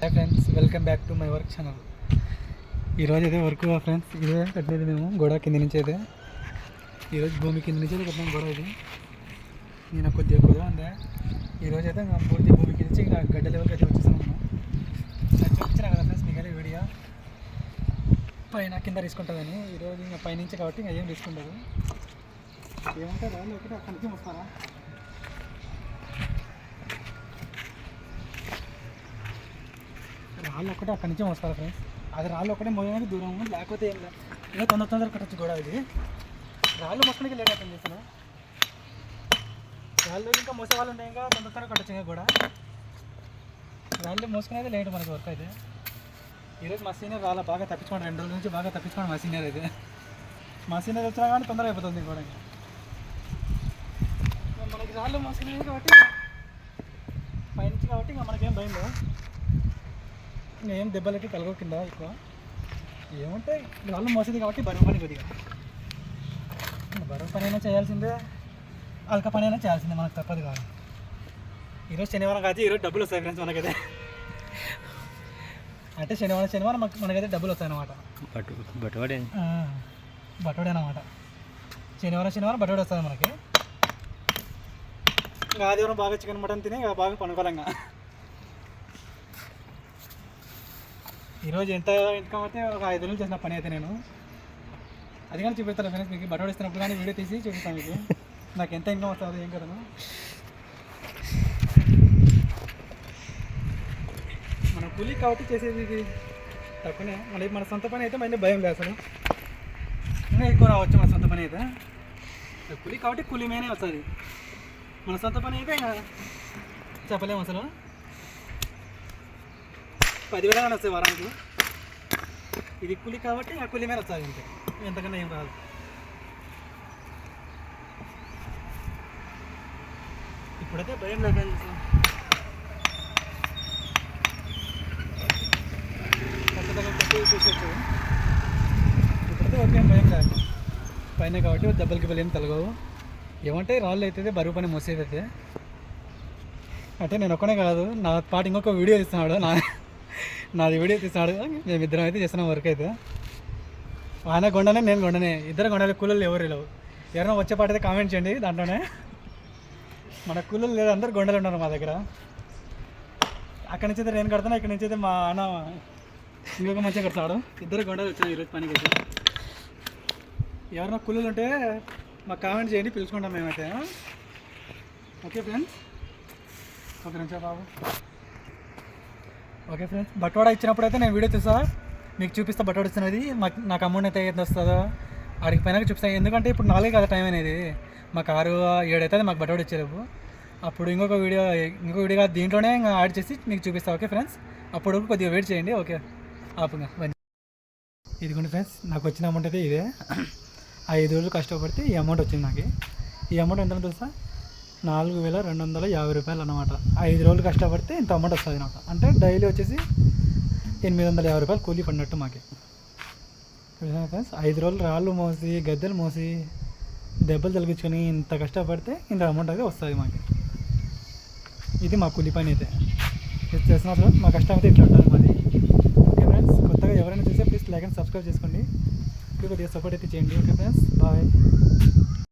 Hi friends welcome back to my work channel ఈరోజు అయితే work friends ఇదే కట్టేది మేము గోడ కింద నుంచి అయితే. ఈరోజు భూమి కింద నుంచి అయితే కట్టినాం గోడ ఇది. నేను కొద్దిగా కుదర ఉందే ఈరోజు అయితే ఇంకా పూర్తి భూమి కింద నుంచి ఇంకా గడ్డ లెవెల్కి అయితే వచ్చేసాను మనం చూపించిన కదా ఫ్రెండ్స్ మీకు వీడియో. పైన కింద తీసుకుంటుందని. ఈరోజు ఇంకా పైనుంచి కాబట్టి ఇంకా ఏం తీసుకుంటారు? ఏమంటే రాళ్ళు ఒకటి అక్కడి నుంచి వస్తారా? రాళ్ళు ఒక్కటే అక్కడి నుంచి వస్తారు ఫ్రెండ్స్ అది రాళ్ళు ఒక్కటే మోయడానికి దూరం లేకపోతే ఏం లేదు. ఇంకా తొందర తొందర కట్టచ్చు కూడా ఇది. రాళ్ళు మొత్తానికి లేట్ అవుతుంది చేసిన రాళ్ళు ఇంకా మోసే వాళ్ళు ఉన్నాయి ఇంకా తొందర తొందర కట్టచ్చు ఇంకా కూడా రాళ్ళు మోసుకునేది లేట్ మనకి వర్క్ అయితే. ఈరోజు మా సీనియర్ రాళ్ళ బాగా తప్పించుకోండి రెండు రోజుల నుంచి బాగా తప్పించుకోండి మా సీనియర్ అయితే. మా సీనియర్ వచ్చినా కానీ తొందరగా అయిపోతుంది కూడా ఇంకా. మనకి రాళ్ళు మోసుకునేది కాబట్టి పైనుంచి కాబట్టి ఇంకా మనకేం భయం లేదు. ఏం దెబ్బలకి కలగ కింద ఎక్కువ. ఏముంటాయి రాళ్ళు మోసేది కాబట్టి బరువు పని కొద్దిగా. బరువు పని అయినా చేయాల్సిందే అల్క పని అయినా చేయాల్సిందే మనకు తప్పదు కాదు. ఈరోజు శనివారం కాదు ఈరోజు డబ్బులు వస్తాయి ఫ్రెండ్స్ మనకైతే. అంటే శనివారం శనివారం మనకు మనకైతే డబ్బులు వస్తాయి అన్నమాట. బట్ బట్వాడే. బట్టోడే అనమాట శనివారం శనివారం బట్టోడు వస్తుంది మనకి. ఆదివారం బాగా చికెన్ మటన్ తిని బాగా పనుకోలేంగా ఈరోజు ఎంత ఇన్కమ్ అయితే ఒక ఐదు రోజులు చేసిన పని అయితే నేను. అది కానీ చూపిస్తాను ఫ్రెండ్స్ మీకు. బట్టలు ఇస్తున్నప్పుడు కానీ వీడియో తీసి చూపిస్తాను మీకు. నాకు ఎంత ఇన్కమ్ వస్తుంది ఏం కదా మన కూలీ కాబట్టి చేసేది ఇది. తక్కువనే. మన మన సొంత పని అయితే మళ్ళీ భయం లేదు అసలు. ఇంకా ఎక్కువ రావచ్చు మన సొంత పని అయితే. కూలీ కాబట్టి కూలీ మీదనే వస్తుంది. మన సొంత పని అయితే చెప్పలేము అసలు. పదివేల కానీ వస్తాయి వారానికి. ఇది కూలి కాబట్టి ఆ కూలి మీద వస్తుంది అంతే. ఎంతకన్నా ఏం రాదు. ఇప్పుడైతే భయం లేదు ఖచ్చితంగా చూసొచ్చు ఇప్పుడైతే ఓకే భయం లేదు. పైన కాబట్టి దెబ్బలకి వెళ్ళేం ఏం తలగవు. ఏమంటే రాళ్ళు అయితే బరువు పని మోసేది అయితే అంటే నేను ఒక్కనే కాదు నా పాటు ఇంకొక వీడియో ఇస్తున్నాడు నా నాది వీడియో మేము మేమిద్దరం అయితే చేస్తున్నాం వర్క్ అయితే. ఆయన కొండనే నేను కొండనే. ఇద్దరు కొండలే కూలీలు ఎవరు లేవు. ఎవరైనా వచ్చే అయితే కామెంట్ చేయండి దాంట్లోనే. మన కూలీలు లేదు అందరు గొండలు ఉన్నారు మా దగ్గర. అక్కడి నుంచి అయితే నేను కడతాను ఇక్కడి నుంచి అయితే మా అన్న ఇంకొక మంచిగా కడతాడు. ఇద్దరు గొండలు వచ్చాయి ఈరోజు పనికి అయితే. ఎవరైనా కూలీలు ఉంటే మాకు కామెంట్ చేయండి పిలుచుకుంటాం మేమైతే. ఓకే ఫ్రెండ్స్ ఒక నిమిషం బాబు. ఓకే ఫ్రెండ్స్ బట్వాడా ఇచ్చినప్పుడు అయితే నేను వీడియో తీసా మీకు చూపిస్తా బట్వాడా ఇస్తున్నది. మాకు నాకు అమౌంట్ అయితే ఎంత వస్తుందో ఆడికి పైన చూపిస్తాను ఎందుకంటే ఇప్పుడు నాలుగే కదా టైం అనేది. మాకు ఆరు ఏడైతే మాకు బట్వాడా ఇచ్చేరేపు అప్పుడు ఇంకొక వీడియో ఇంకొక వీడియో దీంట్లోనే ఇంకా యాడ్ చేసి మీకు చూపిస్తా. Okay friends? అప్పుడు కొద్దిగా వెయిట్ చేయండి. ఓకే? ఆపుగా. ఇదిగోండి ఫ్రెండ్స్ నాకు వచ్చిన అమౌంట్ అయితే ఇదే. ఐదు రోజులు కష్టపడితే ఈ అమౌంట్ వచ్చింది నాకు. ఈ అమౌంట్ ఎంత తెలుసా నాలుగు వేల రెండు వందల యాభై రూపాయలు అన్నమాట. ఐదు రోజులు కష్టపడితే ఇంత అమౌంట్ వస్తుంది నాకు అంటే డైలీ వచ్చేసి ఎనిమిది వందల యాభై రూపాయలు కూలీ పడినట్టు మాకు. ఫ్రెండ్స్ ఐదు రోజులు రాళ్ళు మోసి గద్దెలు మోసి దెబ్బలు తొలగించుకొని ఇంత కష్టపడితే ఇంత అమౌంట్ అయితే వస్తుంది మాకు. ఇది మా కూలీ పని అయితే. ఇది చేసినప్పుడు మా కష్టం అయితే ఇట్లా ఉంటుంది మాది. ఓకే ఫ్రెండ్స్ కొత్తగా ఎవరైనా చూస్తే ప్లీజ్ లైక్ అండ్ సబ్స్క్రైబ్ చేసుకోండి. కొద్దిగా సపోర్ట్ అయితే చేయండి. Okay friends